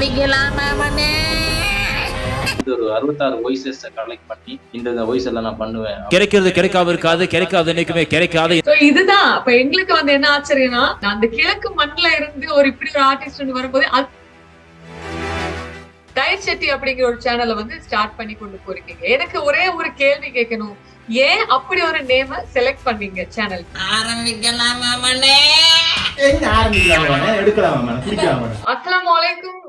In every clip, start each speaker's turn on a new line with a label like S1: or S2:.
S1: மண்ணே
S2: இது ஒரு அறுபத்தாறு வாய்ஸஸ் கலெக்ட் பண்ணி இந்த வாய்ஸ் எல்லாம் நான் பண்ணுவேன்.
S3: கிடைக்கிறது கிடைக்காம இருக்காது கிடைக்காது என்னைக்குமே கிடைக்காது
S4: இதுதான். இப்ப எங்களுக்கு வந்து என்ன ஆச்சரியம்னா நான் அந்த கிழக்கு மண்ணுல இருந்து ஒரு இப்படி ஒரு ஆர்டிஸ்ட் வரும்போது டயர் செட்டி அப்படிங்கிற ஒரு சேனலை வந்து ஸ்டார்ட் பண்ணி கொண்டு போறீங்க. எனக்கு ஒரே ஒரு கேள்வி கேட்கணும். ஏன் அப்படி ஒரு நேம செலக்ட் பண்ணீங்க சேனல்
S1: ஆரம்பிக்கலாமா மண்ணே
S5: எங்க ஆரம்பிக்கலாம் வேணாம் எடுக்கலாம்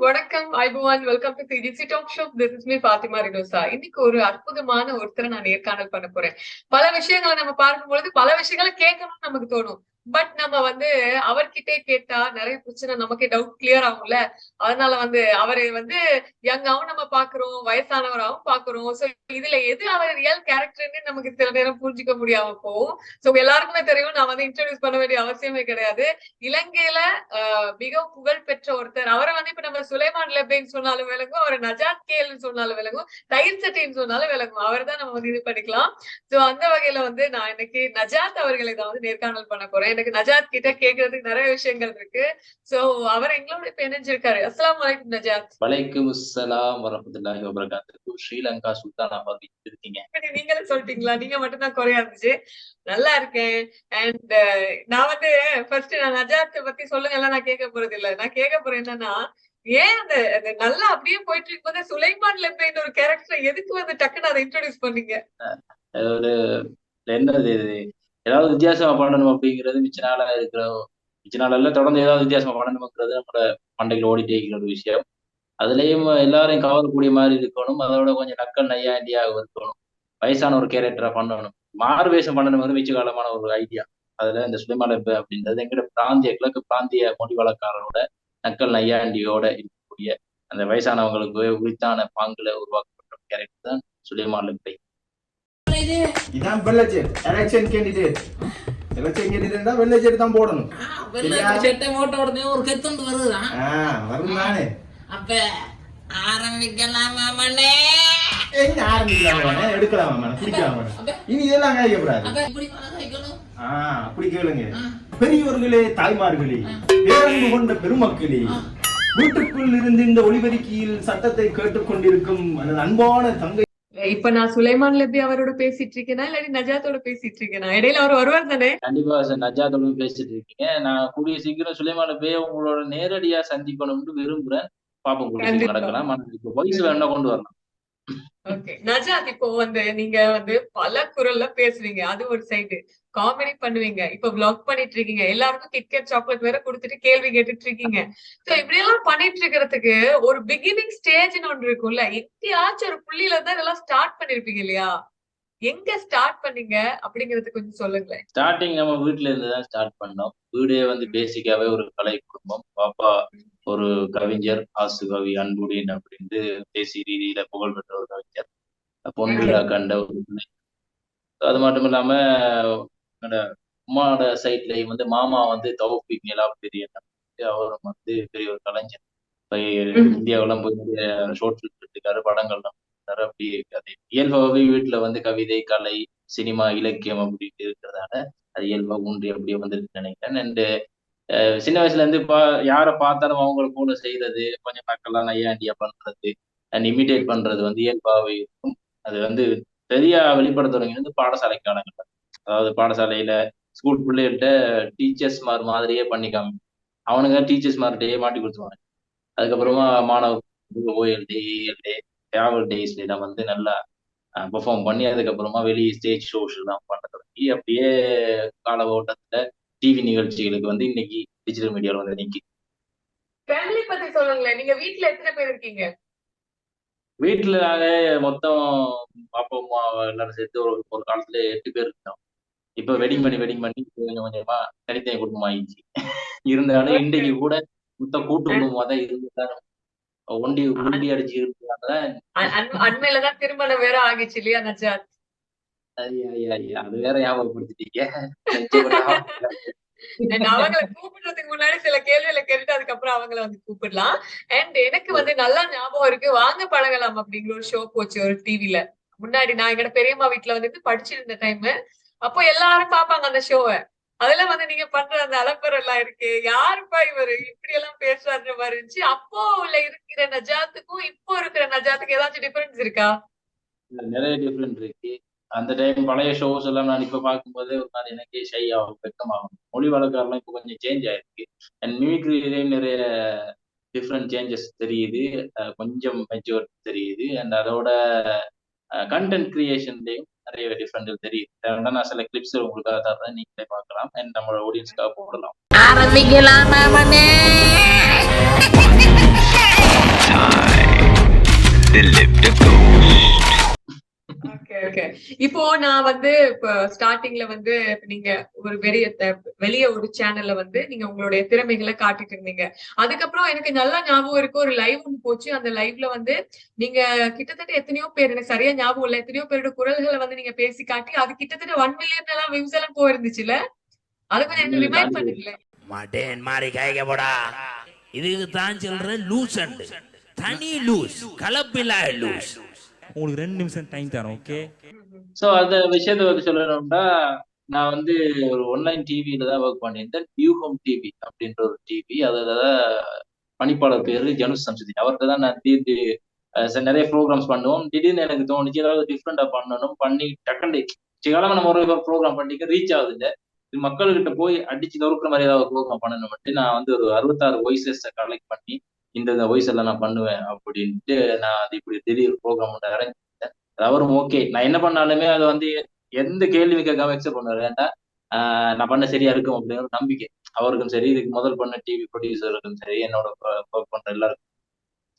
S4: வணக்கம் ஐபுவான் welcome to Digi talk show this is me Fathima Rinosa இன்னைக்கு ஒரு அற்புதமான ஒருத்தரை நான் நேர்காணல் பண்ண போறேன் பல விஷயங்களை நம்ம பார்க்கும்பொழுது பல விஷயங்களை கேட்கணும்னு நமக்கு தோணும் பட் நம்ம வந்து அவர்கிட்டே கேட்டா நிறைய பிரச்சனை நமக்கே டவுட் கிளியர் ஆகும்ல. அதனால வந்து அவரை வந்து யங்காவும் நம்ம பாக்குறோம் வயசானவராகவும் பாக்குறோம் சோ இதுல எது அவர் ரியல் கேரக்டர்னு நமக்கு சில நேரம் புரிஞ்சுக்க முடியாம போகும். சோ எல்லாருக்குமே தெரியும் நான் வந்து இன்ட்ரோடியூஸ் பண்ண வேண்டிய அவசியமே கிடையாது. இலங்கையில ஆஹ் மிக புகழ் பெற்ற ஒருத்தர். அவரை வந்து இப்ப நம்ம சுலைமான் லெபேன்னு சொன்னாலும் விளங்கும் அவர் நஜாத் கேல்னு சொன்னாலும் விளங்கும் தயிர் சட்டின்னு சொன்னாலும் விளங்கும். அவர் தான் நம்ம வந்து இது பண்ணிக்கலாம். சோ அந்த வகையில வந்து நான் இன்னைக்கு நஜாத் அவர்களை தான் வந்து நேர்காணல் பண்ண போறேன். எனக்கு நஜாத் கிட்ட கேட்கறதுக்கு நிறைய விஷயங்கள் இருக்கு. சோ அவர் எங்களோட இப்ப இணைஞ்சிருக்காரு. அஸ்ஸலாமு அலைக்கும் நஜாத்.
S2: வலைக்கும் அஸ்ஸலாம் வரமத்துல்லாஹி வபரகாத்துஹு. ஸ்ரீலங்கா சுல்தானாபாத் இருக்கீங்க.
S4: இப்படி நீங்களே சொல்லிட்டீங்களா? நீங்க மட்டும் தான் குறையா இருந்துச்சு. நல்லா இருக்கேன். அண்ட் நான் வந்து ஃபர்ஸ்ட் நான் நஜாத்தை பத்தி சொல்லுங்க எல்லாம் நான் கேட்க போறது இல்ல. நான் கேட்க போறேன் என்னன்னா ஏன் அந்த நல்லா அப்படியே போயிட்டு இருக்கும்போது சுலைமான் லெப்பேன் ஒரு கேரக்டர் எதுக்கு வந்து டக்குன்னு அதை இன்ட்ரோடியூஸ் பண்ணீங்க?
S2: ஒரு என்னது ஏதாவது வித்தியாசமா பண்ணணும் அப்படிங்கிறது மிச்ச நாளா இருக்கிற மிச்ச நாளில் தொடர்ந்து ஏதாவது வித்தியாசமா பண்ணணுங்கிறது நம்மளோட மண்டையில் ஓடிட்டே இருக்கிற ஒரு விஷயம். அதுலயும் எல்லாரையும் கவரக்கூடிய மாதிரி இருக்கணும். அதோட கொஞ்சம் நக்கல் நையாண்டியாக இருக்கணும். வயசான ஒரு கேரக்டரா பண்ணணும். மாறுவேஷம் பண்ணணுங்கிறது மிச்ச காலமான ஒரு ஐடியா அதுல இந்த சுயமலைப்பு அப்படின்றது எங்கிட்ட பிராந்திய கிழக்கு பிராந்திய மொழி வழக்காரரோட நக்கல் நையாண்டியோட இருக்கக்கூடிய அந்த வயசானவங்களுக்கு உரித்தான பாங்குல உருவாக்கப்பட்ட கேரக்டர் தான் சுலைமாலப்பை
S5: இதான் வெள்ளச்சேர் எலெக்ஷன் கேண்டிடேட் எலெக்ஷன் கேண்டிடேட் தான் வெள்ளச்சேர் தான் போடணும்
S1: வெள்ளை சட்டை போட்ட உடனே ஒரு கெத்துண்டு வருதுதான்
S5: வரும் தானே
S1: அப்ப ஆரம்பிக்கலாமா மண்ணே
S5: எங்க ஆரம்பிக்கலாம் எடுக்கலாம் வேணாம் குடிக்கலாம் இனி இதெல்லாம்
S1: வைக்கணும்
S5: ஆ அப்படி கேளுங்க பெரியவர்களே தாய்மார்களே பேரன்பு கொண்ட பெருமக்களே வீட்டுக்குள் இருந்து இந்த ஒளிபெருக்கியில் சத்தத்தை கேட்டுக்கொண்டிருக்கும் அன்பான தங்கை
S4: இப்ப நான் சுலைமான் லெப்பி அவரோட பேசிட்டு இருக்கேனா? இல்லாட்டி நஜாத்தோட பேசிட்டு இருக்கேனா? இடையில அவர் வருவார் தானே?
S2: கண்டிப்பா சார் நஜாத்தோட பேசிட்டு இருக்கீங்க. நான் கூடிய சீக்கிரம் சுலைமான போய் உங்களோட நேரடியா சந்திக்கணும்னு விரும்புறேன். பாப்போம் கூடிய. நடக்கலாம். ஆனா இப்போ வயசு வேணா கொண்டு வரலாம்.
S4: ஓகே நஜாத் இப்போ வந்து நீங்க வந்து பல குரல்ல பேசுவீங்க அது ஒரு சைடு காமெடி பண்ணுவீங்க. இப்ப vlog பண்ணிட்டு இருக்கீங்க எல்லாருக்கும் கிட்கேட் சாக்லேட் வேற கொடுத்துட்டு கேள்வி கேட்டுட்டு இருக்கீங்க சோ இப்படி எல்லாம் பண்ணிட்டு இருக்கிறதுக்கு ஒரு பிகினிங் ஸ்டேஜ்னு ஒன்று இருக்கும்ல. எங்கேயாச்சும் ஒரு புள்ளியில தான் இதெல்லாம் ஸ்டார்ட் பண்ணிருப்பீங்க இல்லையா? எங்க ஸ்டார்ட் பண்ணீங்க? அப்படிங்கறது கொஞ்சம் சொல்லுங்களேன்.
S2: ஸ்டார்டிங் நம்ம வீட்ல இருந்து தான் ஸ்டார்ட் பண்ணோம். வீடே வந்து பேசிக்காவே ஒரு கலை குடும்பம். பாப்பா ஒரு கவிஞர் ஆசு கவி அன்புடின் அப்படின்ட்டு தேசிய ரீதியில புகழ்பெற்ற ஒரு கவிஞர். பொன்விழா கண்ட ஒரு அது மட்டும் இல்லாம என்னோட உமாவோட சைட்லயும் வந்து மாமா வந்து தௌஃபிக் நிலா பெரிய அவரும் வந்து பெரிய ஒரு கலைஞர். இப்ப இந்தியாவெல்லாம் போய் ஷோர்ட் ஃபிலிம் எடுத்துக்காரு படங்கள்லாம். அப்படி அது இயல்பாகவே வீட்டுல வந்து கவிதை கலை சினிமா இலக்கியம் அப்படின்ட்டு இருக்கிறதால அது இயல்பா ஊன்றி அப்படியே வந்திருக்கு நினைக்கிறேன். அண்ட் சின்ன வயசுல இருந்து பா யாரை பார்த்தாலும் அவங்கள போல செய்யறது கொஞ்சம் நக்கெல்லாம் நையாண்டியா பண்றது அண்ட் இமிடேட் பண்றது வந்து இயல்பாகவே இருக்கும். அது வந்து சரியா வெளிப்படுத்த தொடங்கினது பாடசாலை காலங்கள்ல அதாவது பாடசாலையில ஸ்கூல் பிள்ளைகள்கிட்ட டீச்சர்ஸ் மார் மாதிரியே பண்ணிக்காம அவனுங்க டீச்சர்ஸ் மார்கிட்டயே மாட்டி கொடுத்துருவாங்க. அதுக்கப்புறமா மாணவ OL day AL day travel டேஸ்ல வந்து நல்லா பெர்ஃபார்ம் பண்ணி அதுக்கப்புறமா வெளியே ஸ்டேஜ் ஷோஸ் எல்லாம் பண்ண தொடங்கி அப்படியே கால ஓட்டத்துல டிவி நிகழ்ச்சிகளுக்கு வந்து இன்னைக்கு டிஜிட்டல் மீடியாவில் வந்து
S4: ஃபேமிலி பத்தி சொல்லுங்களேன். நீங்க வீட்ல எத்தனை பேர் இருக்கீங்க?
S2: வீட்டுல நாங்க மொத்தம் அப்பா அம்மா எல்லாரும் சேர்த்து ஒரு ஒரு காலத்துல எட்டு பேர் இருந்தோம் இப்ப வெட்டிங் பண்ணி வெட்டிங் பண்ணி கொஞ்சம் கொஞ்சமா தனித்தனி குடும்பம் ஆயிடுச்சு. இருந்தாலும் இன்றைக்கு கூட மொத்த கூட்டு குடும்பமா தான் இருந்தாலும் ஒண்டி உண்டி அடிச்சு இருந்தாங்க
S4: அண்மையிலதான் திருமணம் வேற ஆகிச்சு இல்லையா நஜாத்?
S2: அது வேற ஞாபகப்படுத்திட்டீங்க.
S4: அவங்கள கூப்பிடுறதுக்கு முன்னாடி சில கேள்விகளை கேட்டுட்டு அதுக்கப்புறம் அவங்கள வந்து கூப்பிடலாம். அண்ட் எனக்கு வந்து நல்லா ஞாபகம் இருக்கு வாங்க பழகலாம் அப்படிங்கிற ஒரு ஷோ போச்சு ஒரு டிவில முன்னாடி நான் எங்கட பெரியம்மா வீட்டுல வந்துட்டு படிச்சிருந்த டைம் அப்போ எல்லாரும் பாப்பாங்க அந்த ஷோவை அதெல்லாம் வந்து நீங்க பண்ற அந்த அலப்பர் எல்லாம் இருக்கு. யாருப்பா இவரு? இப்படி எல்லாம் பேசுறாருன்ற மாதிரி இருந்துச்சு. அப்போ உள்ள இருக்கிற நஜாத்துக்கும் இப்போ இருக்கிற நஜாத்துக்கும் ஏதாச்சும் டிஃபரன்ஸ் இருக்கா?
S2: நிறைய டிஃப்ரெண்ட் இருக்கு. அந்த டைம் பழைய ஷோஸ் எல்லாம் நான் இப்ப பார்க்கும்போது ஒரு மாதிரி எனக்கே ஷை ஆகும் வெக்கமாகும். மொழி வழக்கெல்லாம் இப்போ கொஞ்சம் சேஞ்ச் ஆயிருக்கு. அண்ட் மிமிக்ரிலையும் நிறைய டிஃப்ரெண்ட் சேஞ்சஸ் தெரியுது. கொஞ்சம் மெச்சூர் தெரியுது. அண்ட் அதோட கண்டென்ட் கிரியேஷன்லையும் நிறைய டிஃப்ரெண்ட் தெரியுது. நான் சில கிளிப்ஸ் உங்களுக்காக தர்றேன். நீங்களே பார்க்கலாம். அண்ட் நம்மளோட ஆடியன்ஸ்க்காக போடலாம்.
S1: ஆரம்பிக்கலாமா
S4: இப்போ நான் வந்து இப்ப ஸ்டார்டிங்ல வந்து நீங்க ஒரு வெளிய வெளிய ஒரு சேனல்ல வந்து நீங்க உங்களுடைய திறமைகளை காட்டிட்டு இருந்தீங்க. அதுக்கப்புறம் எனக்கு நல்லா ஞாபகம் இருக்கு ஒரு லைவ் ஒன்று போச்சு. அந்த லைவ்ல வந்து நீங்க கிட்டத்தட்ட எத்தனையோ பேர் எனக்கு சரியா ஞாபகம் இல்ல எத்தனையோ பேரோட குரல்களை வந்து நீங்க பேசி காட்டி அது கிட்டத்தட்ட ஒன் மில்லியன் எல்லாம் வியூஸ் எல்லாம் போயிருந்துச்சுல? அதை கொஞ்சம் எனக்கு ரிமைண்ட் பண்ணுங்களேன்.
S3: மாட்டேன் மாறி காய்க்க போடா. இதுக்கு தான் சொல்ற லூஸ் தனி லூஸ் கலப்பில்லா லூஸ் உங்களுக்கு ரெண்டு நிமிஷம் டைம் தரோம் ஓகே
S2: ஸோ அந்த விஷயத்தை வந்து சொல்லணும்னா நான் வந்து ஒரு ஒன்லைன் டிவியில தான் ஒர்க் பண்ணியிருந்தேன். நியூ ஹோம் டிவி அப்படின்ற ஒரு டிவி அதில் தான் பணிப்பாளர் பேரு ஜனுஷ் சம்சுதீன். அவர்கிட்ட தான் நான் திடீர்னு அஹ், நிறைய ப்ரோக்ராம்ஸ் பண்ணுவோம். திடீர்னு எனக்கு தோணுச்சு ஏதாவது டிஃப்ரெண்டா பண்ணணும் பண்ணி டக்குண்டு சிகாலமா நம்ம ஒரு ப்ரோக்ராம் பண்ணிக்க ரீச் ஆகுது இல்லை இது மக்கள்கிட்ட போய் அடிச்சு நொறுக்கிற மாதிரி ஏதாவது ப்ரோக்ராம் பண்ணணும் மட்டும் நான் வந்து ஒரு அறுபத்தாறு வாய்ஸஸ் கலெக்ட் பண்ணி இந்த இந்த வாய்ஸ் எல்லாம் நான் பண்ணுவேன் அப்படின்ட்டு நான் அது இப்படி திடீர் ப்ரோக்ராம் ஒன்று இறங்கிட்டேன் அவரும் ஓகே நான் என்ன பண்ணாலுமே அது வந்து எந்த கேள்வி கேட்காம எக்ஸப்ட் பண்ணுவார். ஏன்டா ஆஹ் நான் பண்ண சரியா இருக்கும் அப்படிங்கிற நம்பிக்கை. அவருக்கும் சரி இதுக்கு முதல் பண்ண டிவி ப்ரொடியூசருக்கும் சரி என்னோட ஒர்க் பண்ற எல்லாருக்கும்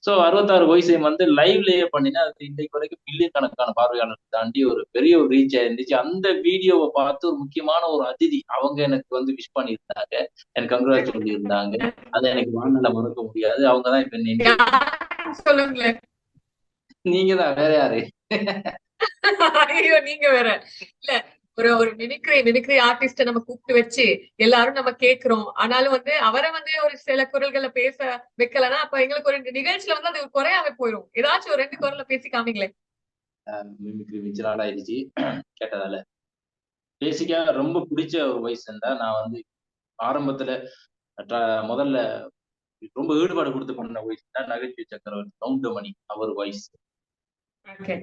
S2: ஸோ அறுபத்தாறு வயசையும் வந்து லைவ்லயே பண்ணினா அது இன்றைக்கு வரைக்கும் மில்லியன் கணக்கான பார்வையாளர்கள் தாண்டி ஒரு பெரிய ஒரு ரீச் ஆயிருந்துச்சு அந்த வீடியோவை பார்த்து ஒரு முக்கியமான ஒரு அதிதி அவங்க எனக்கு வந்து விஷ் பண்ணியிருந்தாங்க. எனக்கு கங்க்ராட் சொல்லியிருந்தாங்க அதை எனக்கு வாழ்நாள மறக்க முடியாது. அவங்க தான் இப்ப நீங்க தான் வேற யாரு?
S4: ஐயோ நீங்க வேற. இல்ல ஒரு ஒரு மிமிக்ரி மிமிக்ரி ஆர்டிஸ்ட நம்ம கூப்பிட்டு வச்சு எல்லாரும் நம்ம கேக்குறோம். ஆனாலும் வந்து அவரை வந்து ஒரு சில குரல்களை பேச வைக்கலன்னா அப்ப எங்களுக்கு ஒரு நிகழ்ச்சியில வந்து அது குறையாம போயிடும் ஏதாச்சும் ஒரு ரெண்டு குரல்ல பேசி காமிங்களேன்
S2: மிமிக்ரி மிச்ச நாள் ஆயிடுச்சு கேட்டதால. பேசிக்கா ரொம்ப பிடிச்ச ஒரு வயசு இருந்தா நான் வந்து ஆரம்பத்துல முதல்ல ரொம்ப ஈடுபாடு கொடுத்து பண்ண வயசு தான் நகைச்சுவை சக்கரவர்த்தி கவுண்டமணி அவர்
S4: ஓகே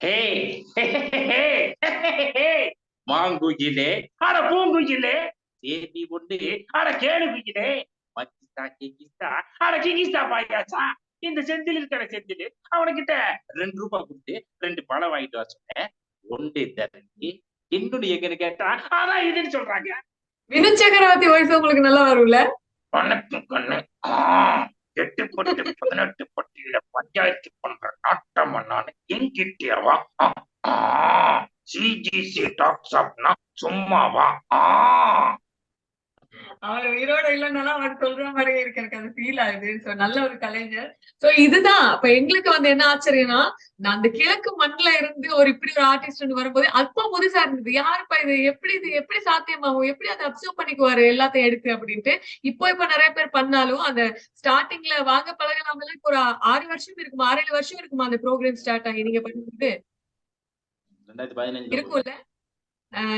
S2: ஹே மாங்குயிலே அட பூங்குயிலே தேடி ஒன்று அட கேடு குயிலே. மச்சிஸ்தா கிங்கிஸ்தா அட கிங்கிஸ்தா பாயாச்சா இந்த செந்தில் இருக்கிற செந்தில் அவனுக்கிட்ட ரெண்டு ரூபாய் கொடுத்து ரெண்டு பழம் வாங்கிட்டு வர சொன்னேன் ஒன்று தரங்கி இன்னொன்னு எங்கன்னு கேட்டா அதான் இதுன்னு சொல்றாங்க.
S4: வினு சக்கரவர்த்தி வயசு உங்களுக்கு நல்லா வரும்ல?
S2: வணக்கம் கண்ணு. எட்டு பட்டு பதினெட்டு பட்டியல பஞ்சாயத்து பண்ற நாட்டம் நான் என்கிட்டவா சிஜிசி டாக்ஸ் அப்னா சும்மாவா ஆ.
S4: அவர் உயிரோட இல்லைன்னாலும் அவர் சொல்ற மாதிரி இருக்கு எனக்கு அது ஃபீல் ஆகுது. சோ நல்ல ஒரு கலைஞர். சோ இதுதான். இப்ப எங்களுக்கு வந்து என்ன ஆச்சரியம்னா நான் அந்த கிழக்கு மண்ணில இருந்து ஒரு இப்படி ஒரு ஆர்டிஸ்ட் வரும்போது அப்போ புதுசா இருந்தது. யாருப்பா இது? எப்படி இது? எப்படி சாத்தியமாகும்? எப்படி அதை அப்சர்வ் பண்ணிக்குவாரு? எல்லாத்தையும் எடுத்து அப்படின்ட்டு இப்போ இப்ப நிறைய பேர் பண்ணாலும் அந்த ஸ்டார்டிங்ல வாங்க பழகலாமல ஒரு ஆறு வருஷம் இருக்குமா? ஆறு ஏழு வருஷம் இருக்குமா அந்த ப்ரோக்ராம் ஸ்டார்ட் ஆகி? நீங்க பண்ணும்போது? இருக்கும்ல.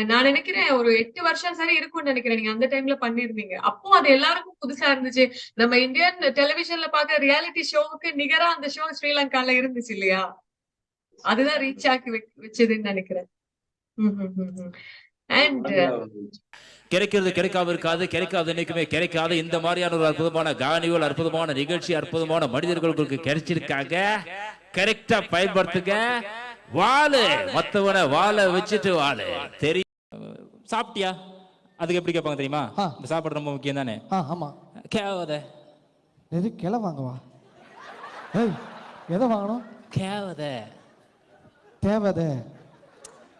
S4: நான் நினைக்கிறேன் ஒரு எட்டு வருஷம் சரி இருக்கும்னு நினைக்கிறேன். நீங்க அந்த டைம்ல பண்ணிருந்தீங்க அப்போ அது எல்லாருக்கும் புதுசா இருந்துச்சு. நம்ம இந்தியன் டெலிவிஷன்ல பாக்குற ரியாலிட்டி ஷோவுக்கு நிகரா அந்த ஷோ ஸ்ரீலங்கால இருந்துச்சு இல்லையா? அதுதான் ரீச் ஆக்கி வச்சதுன்னு நினைக்கிறேன். அண்ட்
S3: கிடைக்கிறது கிடைக்காம இருக்காது. கிடைக்காது என்னைக்குமே கிடைக்காது இந்த மாதிரியான ஒரு அற்புதமான காணிகள் அற்புதமான நிகழ்ச்சி அற்புதமான மனிதர்கள் உங்களுக்கு கிடைச்சிருக்காங்க. கரெக்டா பயன்படுத்துங்க. வாழு. மத்தவனை வாழ வச்சுட்டு வாழு. தெரியும் சாப்பிட்டியா? அதுக்கு எப்படி கேட்பாங்க தெரியுமா?
S6: ஆ.
S3: இந்த சாப்பாடு ரொம்ப முக்கியம் தானே?
S6: ஆ ஆமா.
S3: கேவத.
S6: எது கிளை வாங்கவா? ஏய் எதை வாங்கணும்?
S3: கேவத.
S6: தேவதை.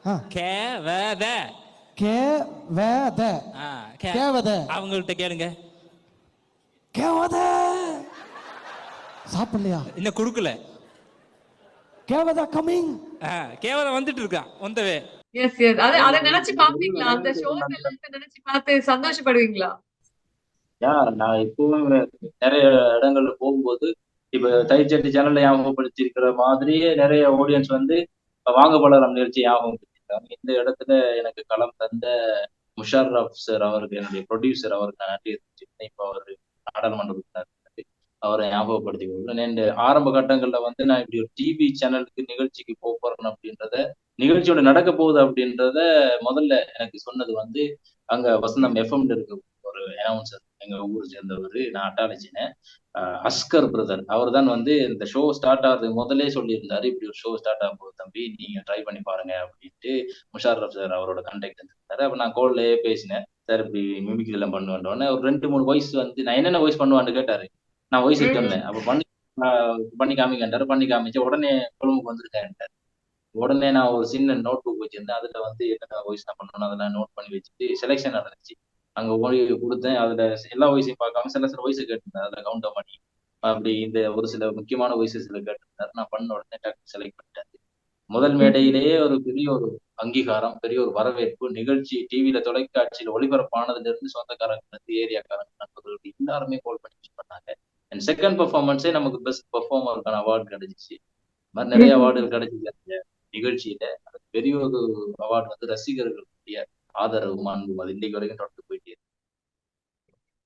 S6: ஆ.
S3: கேவத.
S6: கே வேத
S3: ஆ, கே-
S6: கேவதை.
S3: அவங்கள்ட்ட கேளுங்க.
S6: கேவதை. சாப்பிடலையா?
S3: இன்னும் கொடுக்கல.
S6: கேவதா கமிங்
S3: ஆ, கேவத வந்துட்டு இருக்கான் வந்தவே.
S4: எஸ் எஸ் அத அத நினைச்சு பாப்பீங்களா அந்த ஷோ நினைச்சு பார்த்து சந்தோஷப்படுவீங்களா?
S2: யா நான் இப்பவும் நிறைய இடங்கள்ல போகும்போது இப்ப தைச்சட்டி சேனல்ல ஞாபகப்படுத்தியிருக்கிற மாதிரியே நிறைய ஆடியன்ஸ் வந்து வாங்க பலரம் நிகழ்ச்சி ஞாபகப்படுத்திருக்காங்க இந்த இடத்துல எனக்கு களம் தந்த முஷாரப் சார் அவருக்கு என்னுடைய ப்ரொடியூசர் அவருக்கு நன்றி இருந்துச்சு இப்போ அவர் நாடாளுமன்ற உறுப்பினர் இருக்காரு. அவரை ஞாபகப்படுத்தி கொள்கிறேன் இந்த ஆரம்ப கட்டங்கள்ல வந்து நான் இப்படி ஒரு டிவி சேனலுக்கு நிகழ்ச்சிக்கு போக போறேன் அப்படின்றத நிகழ்ச்சியோட நடக்க போகுது அப்படின்றத முதல்ல எனக்கு சொன்னது வந்து அங்க வசந்தம் எஃப்எம்ல இருக்க ஒரு அனௌன்சர் எங்க ஊர் சேர்ந்தவர் நான் அட்டாலஜினேன் அஸ்கர் பிரதர் அவர் தான் வந்து இந்த ஷோ ஸ்டார்ட் ஆகிறதுக்கு முதல்லே சொல்லியிருந்தாரு. இப்படி ஒரு ஷோ ஸ்டார்ட் ஆகும் போது தம்பி நீங்க ட்ரை பண்ணி பாருங்க அப்படின்ட்டு முஷாரப் சார் அவரோட கான்டாக்ட் இருந்திருந்தாரு அப்ப நான் கோல்லே பேசினேன். சார் இப்படி மிமிக்ரி எல்லாம் பண்ணுவேன் ஒரு ரெண்டு மூணு வாய்ஸ் வந்து நான் என்னென்ன வாய்ஸ் பண்ணுவான்னு கேட்டாரு. நான் வாய்ஸ் சொன்னேன் அப்ப பண்ணி பண்ணி காமிக்கின்றாரு பண்ணி காமிச்சு உடனே கொழும்புக்கு வந்திருக்கேன் உடனே நான் ஒரு சின்ன நோட் புக் வச்சிருந்தேன். அதுல வந்து என்னென்ன வாய்ஸ் நான் பண்ணணும் அதெல்லாம் நோட் பண்ணி வச்சுட்டு செலெக்ஷன் நடந்துச்சு. அங்க ஓடி கொடுத்தேன். அதுல எல்லா வாய்ஸையும் பார்க்காம சில சில வாய்ஸ் கேட்டிருந்தேன் அதுல கவுண்ட் பண்ணி அப்படி இந்த ஒரு சில முக்கியமான வாய்ஸஸ்ல கேட்டிருந்தாரு. நான் பண்ண உடனே டக்கு செலக்ட் பண்ணிட்டேன். முதல் மேடையிலேயே ஒரு பெரிய ஒரு அங்கீகாரம் பெரிய ஒரு வரவேற்பு நிகழ்ச்சி டிவியில தொலைக்காட்சியில ஒளிபரப்பானதுல இருந்து சொந்தக்காரங்க இருந்து ஏரியாக்காரங்க நண்பர்கள் எல்லாருமே கால் பண்ணி பண்ணாங்க. அண்ட் செகண்ட் பெர்ஃபார்மன்ஸே நமக்கு பெஸ்ட் பெர்ஃபார்மருக்கான அவார்டு கிடைச்சிச்சு. இந்த மாதிரி நிறைய அவார்டுகள் அந்த நிகழ்ச்சியில. அது பெரிய ஒரு அவார்டு வந்து ரசிகர்களுடைய ஆதரவு அன்பும் அது இன்னைக்கு வரைக்கும் தொடர்ந்து போயிட்டே இருக்கு.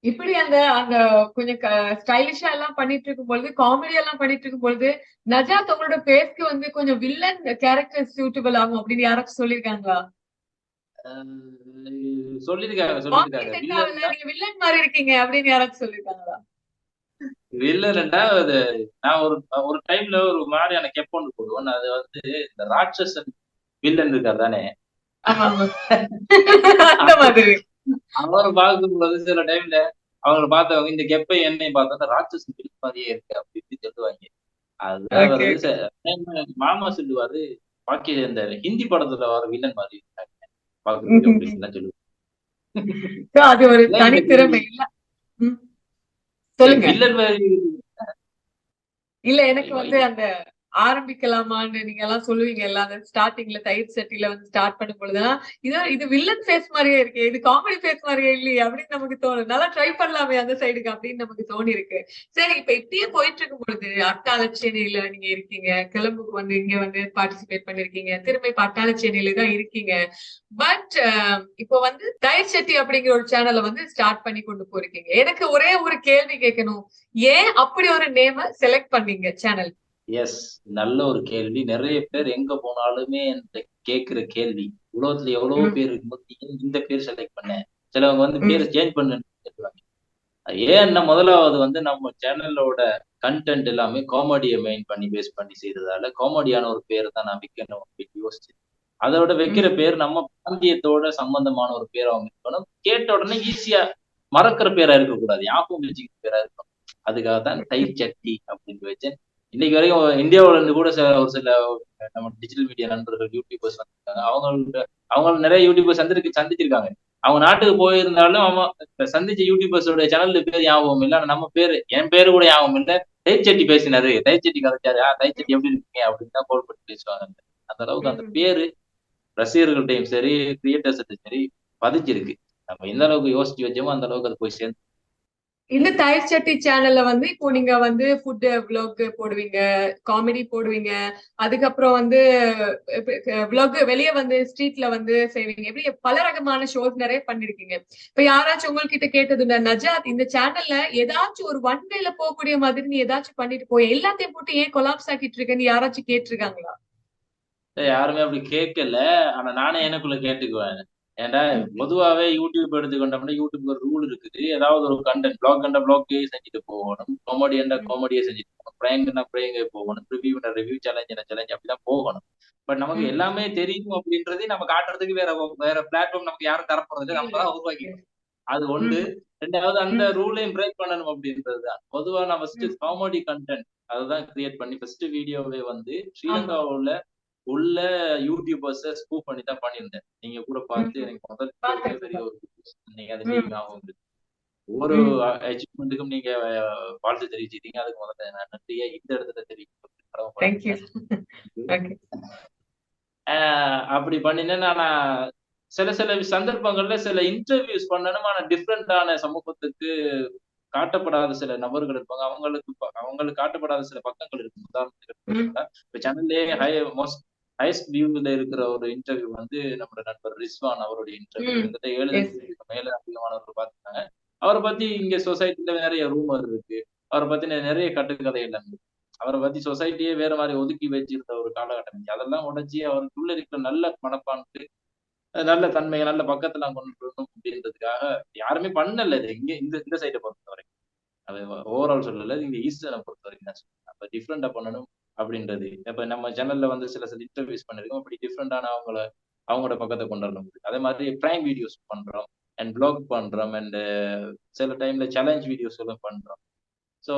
S4: இப்படி அந்த அந்த கொஞ்சம் ஸ்டைலிஷா எல்லாம் பண்ணிட்டு இருக்கும் பொழுது காமெடி எல்லாம் பண்ணிட்டு இருக்கும் பொழுது நஜாத் உங்களோட பேஸ்க்கு வந்து கொஞ்சம் வில்லன் கேரக்டர் சூட்டபிள் ஆகும் அப்படின்னு யாராச்சும் சொல்லியிருக்காங்களா
S2: அஹ் சொல்லியிருக்காங்க
S4: காமெடி
S2: சொல்லியிருக்காங்க
S4: செட் ஆகல நீங்க வில்லன் மாதிரி இருக்கீங்க அப்படின்னு யாராச்சும் சொல்லியிருக்காங்களா
S2: வில்லன்டா அது நான் ஒரு ஒரு டைம்ல ஒரு மாதிரியான கெப் ஒன்று போடுவேன். அது வந்து இந்த ராட்சசன் வில்லன் இருக்கார் தானே.
S4: அந்த மாதிரி.
S2: அவரை பார்க்கும்போது சில டைம்ல அவங்களை பார்த்தவங்க இந்த கெப்பை என்னை பார்த்தா ராட்சசன் வில்லன் மாதிரியே இருக்கு அப்படின்னு சொல்லுவாங்க. ச- மாமா சொல்லுவாரு பாக்கி இந்த ஹிந்தி படத்துல வர வில்லன் மாதிரி இருக்காங்க. பாக்குறதுக்கு அப்படின்னு சொல்லுவாங்க
S4: அது ஒரு தனி திறமை இல்ல. சொல்லுங்க. இல்ல எனக்கு வந்து அந்த ஆரம்பிக்கலாமான்னு நீங்க எல்லாம் சொல்லுவீங்க எல்லாம் அந்த ஸ்டார்டிங்ல தயிர் சட்டில வந்து ஸ்டார்ட் பண்ணும் பொழுதுலாம் இது இது வில்லன் ஃபேஸ் மாதிரியே இருக்கு இது காமெடி ஃபேஸ் மாதிரியே இல்லையே அப்படின்னு நமக்கு தோணும். நல்லா ட்ரை பண்ணலாமே அந்த சைடுக்கு அப்படின்னு நமக்கு தோணி இருக்கு சரி இப்ப இப்படியே போயிட்டு இருக்கும் பொழுது அட்டாளச்சேனையில நீங்க இருக்கீங்க கிளம்புக்கு வந்து இங்க வந்து பார்ட்டிசிபேட் பண்ணிருக்கீங்க திரும்ப இப்ப அட்டாளச்சேனையில தான் இருக்கீங்க. பட் இப்போ வந்து தயிர் செட்டி அப்படிங்கிற ஒரு சேனலை வந்து ஸ்டார்ட் பண்ணி கொண்டு போயிருக்கீங்க. எனக்கு ஒரே ஒரு கேள்வி கேட்கணும். ஏன் அப்படி ஒரு நேம செலக்ட் பண்ணீங்க சேனல்
S2: எஸ் நல்ல ஒரு கேள்வி. நிறைய பேர் எங்க போனாலுமே என்கிட்ட கேக்குற கேள்வி. உலகத்துல எவ்வளவோ. பேர் இருக்கும்போது இந்த பேர் செலக்ட் பண்ணேன் சிலவங்க வந்து. பேரை சேஞ்ச் பண்ணுன்னு சொல்லுவாங்க ஏன்னா முதலாவது வந்து நம்ம சேனலோட கண்டென்ட் எல்லாமே காமெடியை மெயின் பண்ணி பேஸ் பண்ணி செய்ததால காமெடியான ஒரு பேரை தான் நான் வைக்கணும் அப்படின்னு யோசிச்சேன் அதோட வைக்கிற பேர் நம்ம பிராந்தியத்தோட சம்பந்தமான ஒரு பேர் அவங்க இருக்கணும் கேட்ட உடனே ஈஸியா மறக்கிற பேரா இருக்கக்கூடாது. ஞாபகம் வச்சுக்கிற பேரா இருக்கணும். அதுக்காக தான் தயிர் சட்டி அப்படின்னு வச்சேன். இன்னைக்கு வரைக்கும் இந்தியாவுல இருந்து கூட சில ஒரு சில நம்ம டிஜிட்டல் மீடியா நண்பர்கள் யூடியூபர்ஸ் வந்திருக்காங்க. அவங்கள்ட்ட அவங்க நிறைய யூடியூபர்ஸ் சந்திருக்கு சந்திச்சிருக்காங்க. அவங்க நாட்டுக்கு போயிருந்தாலும் அவன் சந்திச்ச யூடியூபர்ஸோட சேனல் பேர் ஞாபகம் இல்லை. ஆனா நம்ம பேரு என் பேரு கூட ஞாபகம் இல்லை. தயிர்ச்சட்டி பேசினாரு. தயிர்ச்சட்டி கதைச்சாரு. ஆ தயிர்ச்சட்டி எப்படி இருக்கீங்க? அப்படின்னு தான் கால் பண்ணி பேசுவாங்க. அந்த அளவுக்கு அந்த. பேரு ரசிகர்கள்ட்டையும் சரி கிரியேட்டர்ஸ்கிட்டையும் சரி பதிஞ்சிருக்கு. நம்ம எந்த அளவுக்கு யோசிச்சு வச்சோமோ அந்த அளவுக்கு அது போய் சேர்ந்து
S4: இந்த தயிர் சட்டி சேனல்ல வந்து இப்போ நீங்க வந்து ஃபுட் விளாக் போடுவீங்க காமெடி போடுவீங்க அதுக்கப்புறம் வந்து விளாக் வெளிய வந்து ஸ்ட்ரீட்ல வந்து செய்வீங்க. இப்படி பல ரகமான ஷோஸ் நிறைய பண்ணிருக்கீங்க. இப்ப யாராச்சும் உங்ககிட்ட கேட்டது நஜாத் இந்த சேனல்ல ஏதாச்சும் ஒரு ஒன் டேல போகக்கூடிய மாதிரி நீ ஏதாச்சும் பண்ணிட்டு போய் எல்லாத்தையும் போட்டு ஏன் கொலாப்ஸ் ஆக்கிட்டு இருக்கேன்னு யாராச்சும் கேட்டிருக்காங்களா?
S2: யாருமே அப்படி கேட்கல. ஆனா நானே எனக்குள்ள கேட்டுக்குவேன். ஏன்டா பொதுவாவே யூடியூப் எடுத்துக்கிட்டோம்னா யூடியூப்க்கு ஒரு ரூல் இருக்குது. ஏதாவது ஒரு கண்டென்ட் பிளாக் கண்ட பிளாக்கே செஞ்சுட்டு போகணும். காமெடி என்ற காமெடியை செஞ்சுட்டு போகணும். பிரேங்க்னா பிரேங்க போகணும். ரிவ்யூ ரிவ்யூ சேலஞ்ச் சேலஞ்ச் அப்படிதான் போகணும். பட் நமக்கு. எல்லாமே தெரியும் அப்படின்றதே நம்ம காட்டுறதுக்கு வேற வேற பிளாட்ஃபார்ம் நமக்கு யாரும் தரப்போறது நம்ம தான் உருவாக்கிக்கணும் அது ஒன்று. ரெண்டாவது அந்த ரூலையும் பிரேக் பண்ணணும் அப்படின்றது தான் பொதுவா நான் ஃபர்ஸ்ட் காமெடி கண்டென்ட் அதுதான் கிரியேட் பண்ணி ஃபர்ஸ்ட் வீடியோவே வந்து ஸ்ரீலங்காவுல உள்ள யூடியூபர்ஸ ஸ்கூப் பண்ணி தான் பண்ணியிருந்தேன் நீங்க கூட பார்த்து. எனக்கு முதல்
S4: பார்த்தேன்.
S2: பெரிய ஒரு நீங்க அது. நீங்க ஞாபகம்
S4: ம்.
S2: அச்சீவ்மெண்ட்டுக்கும் நீங்க வாழ்த்து தெரிவிச்சிட்டீங்க அதுக்கு முதல்ல நான் நன்றியா இந்த இடத்துல தெரிவிக்க
S4: தேங்க்யூ ஓகே
S2: ஆஹ் அப்படி பண்ணினேன் நான் சில சில சந்தர்ப்பங்கள்ல சில இன்டர்வியூஸ் பண்ணணும் ஆனா டிஃப்ரெண்டான சமூகத்துக்கு காட்டப்படாத சில நபர்கள் இருப்பாங்க அவங்களுக்கு அவங்களுக்கு காட்டப்படாத சில பக்கங்கள் இருக்கும் உதாரணத்துக்கு. இப்ப சேனல்லே ஹை மோஸ்ட் ஹைஸ்ட் வியூல இருக்கிற ஒரு இன்டர்வியூ வந்து நம்மளோட நண்பர் ரிஸ்வான் அவருடைய இன்டர்வியூ. கிட்டத்தட்ட ஏழு மேல அதிகமானவர்கள் பார்த்துருக்காங்க. அவரை பத்தி இங்க சொசைட்டில நிறைய ரூமர் இருக்கு. அவரை பத்தி நிறைய கட்டுக்கதைகள் இருக்கு. அவரை பத்தி சொசைட்டியே வேற மாதிரி ஒதுக்கி வச்சிருந்த ஒரு காலகட்டம். அதெல்லாம் உடைச்சி அவருக்குள்ள இருக்கிற நல்ல மனப்பான்மை அஹ் நல்ல தன்மையை நல்ல பக்கத்துல கொண்டு வரணும் அப்படின்றதுக்காக யாருமே பண்ணல இது. இங்க இந்த இந்த சைடை பொறுத்த வரைக்கும் அது ஓவரால் சொல்லல. இங்க ஈஸ்டர்னை பொறுத்த வரைக்கும் தான் சொல்றேன். அப்ப டிஃப்ரெண்டா பண்ணணும். அப்படின்றது. இப்ப நம்ம சேனல்ல வந்து சில சில இன்டர்வியூஸ் பண்ணிருக்கோம். அப்படி டிஃப்ரெண்டான அவங்கள அவங்களோட பக்கத்தை கொண்டு வரணும் அதே மாதிரி பிரைம் வீடியோஸ் பண்றோம் அண்ட் பிளாக் பண்றோம் அண்ட் சில டைம்ல சேலஞ்ச் வீடியோஸ் எல்லாம் பண்றோம். ஸோ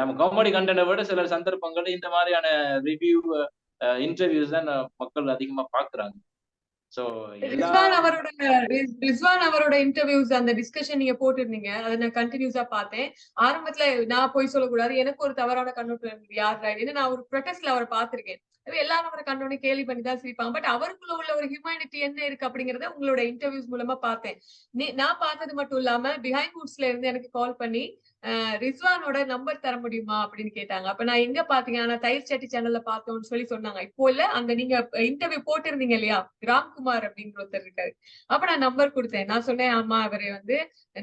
S2: நம்ம காமெடி கண்டென்ட்டை விட சில சந்தர்ப்பங்கள் இந்த மாதிரியான ரிவ்யூ இன்டர்வியூஸ் தான் மக்கள் அதிகமா பாக்குறாங்க
S4: ரிஸ்வான் அவரோட ரிஸ்- ரிஸ்வான் அவரோட இன்டர்வியூஸ் அந்த டிஸ்கஷன் நீங்க போட்டிருந்தீங்க அதை நான் கண்டினியூஸா பார்த்தேன். ஆரம்பத்துல நான் போய் சொல்லக்கூடாது எனக்கு ஒரு தவறான கண்ணோட்டம் இருந்தது யார் நான் ஒரு ப்ரொட்டஸ்ட்ல அவரை பார்த்திருக்கேன். எல்லாரும் அவரை கண்டோடனே கேலி பண்ணி தான் சிரிப்பாங்க. பட் அவருக்குள்ள உள்ள ஒரு ஹியூமனிட்டி என்ன இருக்கு அப்படிங்கறத உங்களோட இன்டர்வியூஸ் மூலமா பார்த்தேன். நீ நான் பார்த்தது மட்டும் இல்லாம பிஹைண்ட் வுட்ஸ்ல இருந்து எனக்கு கால் பண்ணி ரிஸ்வானோட நம்பர் தர முடியுமா அப்படின்னு கேட்டாங்க. அப்ப நான் எங்க பாத்தீங்கன்னா தயிர் சட்டி சேனல்ல பார்த்தோம்னு சொல்லி சொன்னாங்க. இப்போ இல்ல அந்த நீங்க இன்டர்வியூ போட்டிருந்தீங்க இல்லையா? ராம்குமார் அப்படிங்கிற ஒருத்தர் இருக்காரு. அப்ப நான் நம்பர் கொடுத்தேன். நான் சொன்னேன் ஆமா அவரு வந்து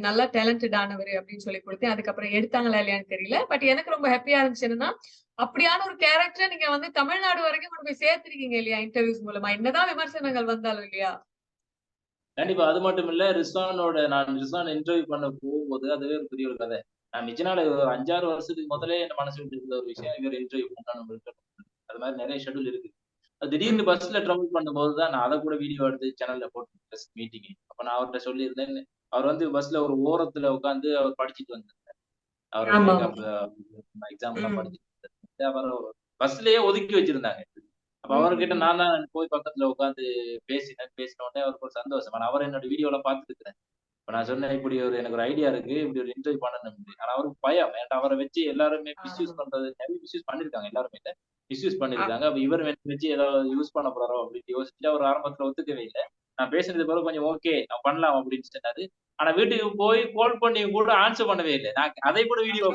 S4: நல்லா டேலண்டட் ஆனவர் அப்படின்னு சொல்லி கொடுத்தேன். அதுக்கப்புறம் எடுத்தாங்களா இல்லையான்னு தெரியல. பட் எனக்கு ரொம்ப ஹாப்பியா இருந்துச்சு. என்னன்னா அப்படியான ஒரு கேரக்டரை நீங்க வந்து தமிழ்நாடு வரைக்கும் கொண்டு போய் சேர்த்திருக்கீங்க இல்லையா இன்டர்வியூஸ் மூலமா? என்னதான் விமர்சனங்கள் வந்தாலும் இல்லையா?
S2: கண்டிப்பா. அது மட்டும் இல்ல ரிஸ்வானோட நான் ரிஸ்வான் இன்டர்வியூ பண்ண போகும்போது அதுவே ஒரு பெரிய ஒரு கதை. நான் ஒரு அஞ்சாறு வருஷத்துக்கு முதலே என் மனசு விட்டு இருந்த ஒரு விஷயம் இவர் இன்டர்வியூ பண்ணணும் இருக்கணும் அது மாதிரி நிறைய ஷெட்யூல் இருக்கு. திடீர்னு பஸ்ல ட்ராவல் பண்ணும்போது தான் நான் அதை கூட வீடியோ எடுத்து சேனல்ல போட்டு மீட்டிங் அப்ப நான் அவர்கிட்ட சொல்லியிருந்தேன் அவர் வந்து பஸ்ல ஒரு ஓரத்துல உட்காந்து அவர் படிச்சுட்டு வந்திருந்தார். அவர். எக்ஸாம் எல்லாம். படிச்சுட்டு. அவர் பஸ்லயே ஒதுக்கி வச்சிருந்தாங்க. அப்ப அவர்கிட்ட நான் தான் போய் பக்கத்துல உட்காந்து பேசினேன். பேசின உடனே அவருக்கு ஒரு சந்தோஷம். ஆனா அவர் என்னோட வீடியோல பார்த்துட்டு இருக்கிறேன் இப்ப நான் சொன்னேன் இப்படி ஒரு எனக்கு ஒரு ஐடியா இருக்கு இப்படி ஒரு இன்டர்வியூ பண்ணணும் ஆனா அவருக்கு பயம். ஏன்டா அவரை வச்சு எல்லாருமே மிஸ்யூஸ் பண்றது நிறைய மிஸ்யூஸ் பண்ணிருக்காங்க எல்லாருமே மிஸ்யூஸ் பண்ணிருக்காங்க. அப்ப இவர் வச்சு ஏதாவது யூஸ் பண்ண போறாரோ அப்படின்னு யோசிச்சுட்டு அவர் ஆரம்பத்துல ஒத்துக்கவே இல்லை. நான் பேசுனது பிறகு கொஞ்சம் ஓகே நான் பண்ணலாம் அப்படின்னு சொன்னாரு. ஆனா வீட்டுக்கு போய் கால் பண்ணி கூட ஆன்சர் பண்ணவே இல்லை. நான் அதை கூட வீடியோ.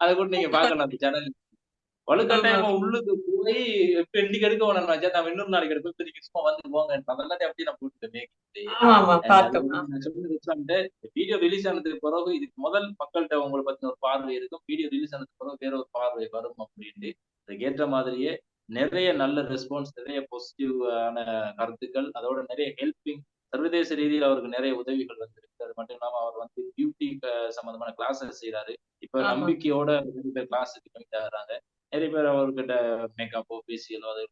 S2: அதை கூட நீங்க பாக்கலாம் அந்த சேனல் வலுக்கட்டாயமா உள்ளுக்கு போய் இப்ப இன்னைக்கு எடுக்க வேணாம் மச்சான், நான் இன்னொரு நாளைக்கு எடுப்பேன். இப்ப நீங்க சும்மா வந்து போங்க. அதெல்லாம் அப்படியே நான்
S4: பார்த்தோம்.
S2: வீடியோ ரிலீஸ் ஆனதுக்கு பிறகு இதுக்கு முதல் மக்கள்கிட்ட உங்களை பத்தின ஒரு பார்வை இருக்கும். வீடியோ ரிலீஸ் ஆனதுக்கு பிறகு வேற ஒரு பார்வை வரும் அப்படின்ட்டு. அதுக்கேற்ற மாதிரியே நிறைய நல்ல ரெஸ்பான்ஸ் நிறைய பாசிட்டிவான கருத்துக்கள் அதோட நிறைய ஹெல்பிங் சர்வதேச ரீதியில் அவருக்கு நிறைய உதவிகள் வந்திருக்கு. அது மட்டும் இல்லாம அவர் வந்து பியூட்டி சம்பந்தமான கிளாஸஸ் செய்யறாரு இப்ப. நம்பிக்கையோட கிளாஸுக்கு கமிட் ஆகுறாங்க நிறைய பேர் அவர்கிட்ட மேக்கப்போ பேசியலோ அது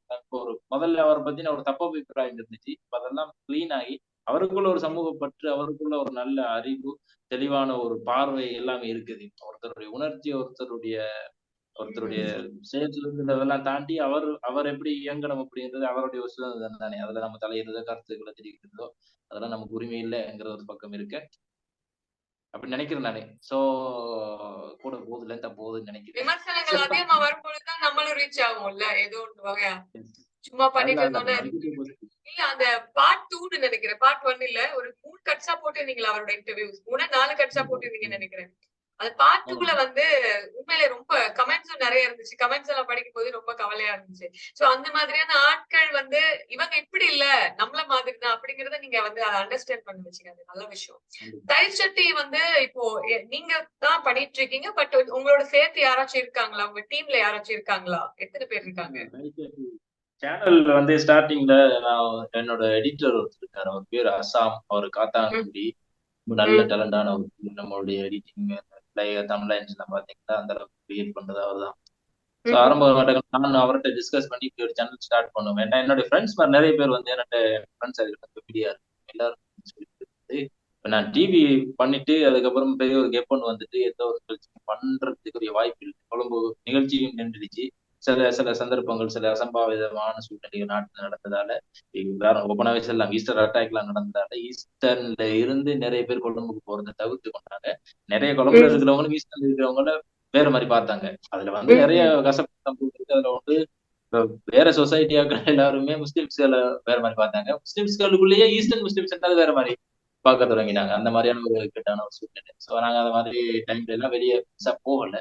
S2: ஒரு முதல்ல அவரை பத்தின ஒரு தப்பு அபிப்பிராயம் இருந்துச்சு. இப்ப அதெல்லாம் கிளீன் ஆகி அவருக்குள்ள ஒரு சமூக பற்று அவருக்குள்ள ஒரு நல்ல அறிவு தெளிவான ஒரு பார்வை எல்லாமே இருக்குது. ஒருத்தருடைய உணர்ச்சி ஒருத்தருடைய ஒருத்தருடைய செயல் இதெல்லாம் தாண்டி அவர் அவர் எப்படி இயங்கணும் அப்படின்றது அவருடைய ஒரு சுதந்திரம் தானே. அதுல நம்ம தலையிடுறதோ கருத்துக்களை தெரிவிக்கிறதோ அதெல்லாம் நமக்கு உரிமை இல்லைங்கிற ஒரு பக்கம் இருக்கு. அப்படி நினைக்கிறேன் நானே. சோ கூட போகுதுல போகுதுன்னு நினைக்கிறேன்.
S4: விமர்சனங்கள் அதிகமா வரும்பொழுதுதான் நம்மளும் ரீச் ஆகும்ல? ஏதோ ஒன்று வகையா சும்மா பண்ணிட்டு இல்ல அந்த பார்ட் டூன்னு நினைக்கிறேன். பார்ட் ஒன் இல்ல ஒரு மூணு கட்ஸா போட்டிருந்தீங்களா அவரோட இன்டர்வியூஸ் மூணு நாலு கட்ஸா போட்டிருந்தீங்கன்னு நினைக்கிறேன். அது பார்ட் டூல வந்து உண்மையிலே ரொம்ப கமெண்ட்ஸும் நிறைய இருந்துச்சு. கமெண்ட்ஸ் எல்லாம் படிக்கும் போது ரொம்ப கவலையா இருந்துச்சு. சோ அந்த மாதிரியான ஆட்கள் வந்து இவங்க இப்படி இல்ல நம்மள மாதிரி தான் அப்படிங்கறத நீங்க வந்து அதை அண்டர்ஸ்டாண்ட் பண்ணி வச்சுங்க அது நல்ல விஷயம். தயிர் சட்டி வந்து இப்போ நீங்க தான் பண்ணிட்டு இருக்கீங்க பட் உங்களோட சேர்த்து யாராச்சும் இருக்காங்களா? உங்க டீம்ல யாராச்சும் இருக்காங்களா? எத்தனை பேர் இருக்காங்க?
S2: சேனல் வந்து ஸ்டார்டிங்ல நான் என்னோட எடிட்டர் ஒருத்தர் இருக்காரு. அவர் பேர் அசாம். அவர் காத்தாங்குடி ரொம்ப நல்ல. டேலண்டான ஒரு நம்மளுடைய எடிட்டிங் எல்லாம் பாத்தீங்கன்னா அந்த அளவுக்கு கிரியேட் பண்றது அவர் தான். ஆரம்ப காலகட்டங்கள் நான் அவர்கிட்ட டிஸ்கஸ் பண்ணி இப்படி ஒரு சேனல் ஸ்டார்ட் பண்ணுவேன் ஏன்னா என்னோட ஃப்ரெண்ட்ஸ் மாதிரி நிறைய பேர் வந்து என்னோட ஃப்ரெண்ட்ஸ் அதுக்கு இருக்கு எல்லாரும் சொல்லிட்டு இப்போ நான் டிவி பண்ணிட்டு அதுக்கப்புறம் பெரிய ஒரு கெப் ஒன்று வந்துட்டு எந்த ஒரு நிகழ்ச்சியும் பண்றதுக்குரிய வாய்ப்பு இல்லை. கொழும்பு நிகழ்ச்சியும் நின்றுடுச்சு. சில சில சந்தர்ப்பங்கள் சில அசம்பாவிதமான சூழ்நிலைகள் நாட்டில் நடந்ததால வேற ஒப்பனாவே சொல்லலாம் ஈஸ்டர் அட்டாக்லாம் நடந்ததால ஈஸ்டர்ல இருந்து நிறைய பேர் கொழும்புக்கு போறதை தவிர்த்து கொண்டாங்க. நிறைய கொழும்புல. இருக்கிறவங்களும் ஈஸ்டர்ல இருக்கிறவங்கள வேற மாதிரி பார்த்தாங்க. அதுல வந்து. நிறைய கசப்பு அதுல வந்து வேற சொசைட்டியாக்கள் எல்லாருமே முஸ்லிம்ஸ்களை வேற மாதிரி பார்த்தாங்க. முஸ்லிம்ஸ்களுக்குள்ளேயே ஈஸ்டர்ன் முஸ்லிம்ஸ் வேற மாதிரி பார்க்க தொடங்கினாங்க. அந்த மாதிரியான ஒரு இக்கட்டான ஒரு சூழ்நிலை. ஸோ நாங்க அந்த மாதிரி டைம்ல எல்லாம் வெளியே பெருசா போகல.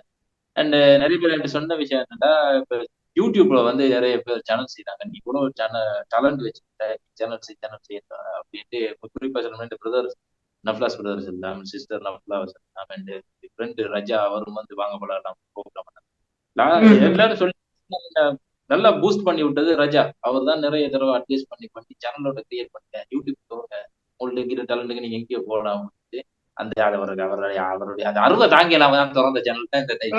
S2: அண்ட் uh, நிறைய பேர் என்கிட்ட சொன்ன விஷயம் என்னன்னா இப்ப யூடியூப்ல வந்து நிறைய பேர் சேனல் செய்யறாங்க நீ கூட ஒரு சேனல் டேலண்ட் வச்சுக்கிட்ட சேனல் செய் சேனல் செய்ய அப்படின்ட்டு குறிப்பா சொல்லணும் ரெண்டு பிரதர்ஸ் நஃப்லாஸ் பிரதர்ஸ் இருந்தாங்க sister Naflas and friend Raja அவரும் வந்து வாங்க போலாம்
S4: போகலாம்
S2: எல்லாரும் சொல்லி நல்லா பூஸ்ட் பண்ணி விட்டது ரஜா அவர் தான் நிறைய தடவை அட்வைஸ் பண்ணி பண்ணி சேனலோட கிரியேட் பண்ணிட்டேன். யூடியூப் போங்க. உங்களுக்கு இருக்கிற டேலண்ட்டுக்கு நீங்க எங்கேயோ போகலாம். அந்த அவருக்கு அவருடைய அவருடைய அந்த அருவை தாங்கி நான் தான் திறந்த சேனல் தான் இந்த டைம்